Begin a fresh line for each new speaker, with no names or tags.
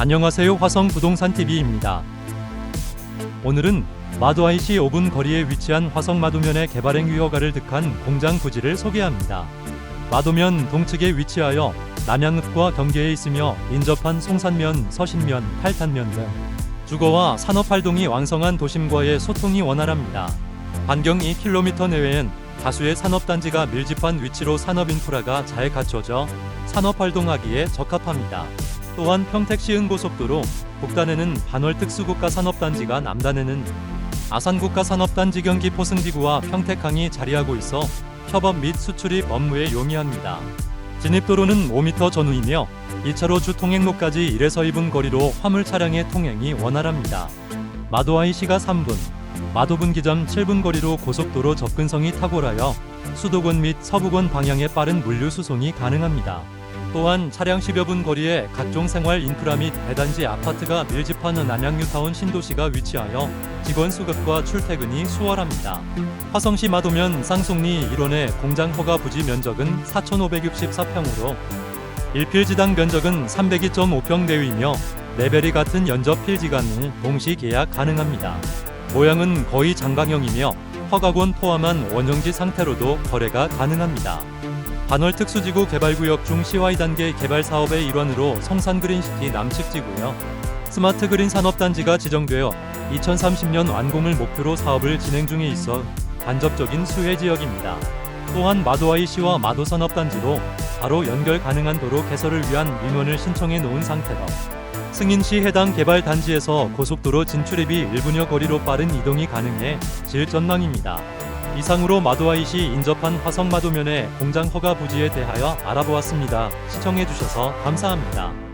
안녕하세요 화성 부동산 TV입니다. 오늘은 마도아이시 5분 거리에 위치한 화성 마도면의 개발행 휴허가를 득한 공장 부지를 소개합니다. 마도면 동측에 위치하여 남양읍과 경계에 있으며 인접한 송산면, 서신면, 팔탄면 등 주거와 산업 활동이 왕성한 도심과의 소통이 원활합니다. 반경 2km 내외엔 다수의 산업단지가 밀집한 위치로 산업 인프라가 잘 갖춰져 산업 활동하기에 적합합니다. 또한 평택 시흥 고속도로 북단에는 반월 특수국가 산업단지가 남단에는 아산국가 산업단지 경기 포승지구와 평택항이 자리하고 있어 협업 및 수출입 업무에 용이합니다. 진입도로는 5m 전후이며 2차로 주 통행로까지 1에서 2분 거리로 화물 차량의 통행이 원활합니다. 마도아이시가 3분, 마도분기점 7분 거리로 고속도로 접근성이 탁월하여 수도권 및 서부권 방향에 빠른 물류 수송이 가능합니다. 또한 차량 10여 분 거리에 각종 생활 인프라 및 대단지 아파트가 밀집하는 남양뉴타운 신도시가 위치하여 직원 수급과 출퇴근이 수월합니다. 화성시 마도면 쌍송리 1원의 공장 허가 부지 면적은 4,564평으로 일필지당 면적은 302.5평 내외이며 레벨이 같은 연접 필지간을 동시 계약 가능합니다. 모양은 거의 장방형이며 허가권 포함한 원형지 상태로도 거래가 가능합니다. 반월 특수지구 개발구역 중 시와이 단계 개발 사업의 일환으로 성산 그린시티 남측 지구요. 스마트 그린 산업단지가 지정되어 2030년 완공을 목표로 사업을 진행 중에 있어 간접적인 수혜 지역입니다. 또한 마도아이시와 마도산업단지로 바로 연결 가능한 도로 개설을 위한 민원을 신청해 놓은 상태로 승인시 해당 개발 단지에서 고속도로 진출입이 1분여 거리로 빠른 이동이 가능해 질 전망입니다. 이상으로 마도아이시 인접한 화성 마도면의 공장 허가 부지에 대하여 알아보았습니다. 시청해 주셔서 감사합니다.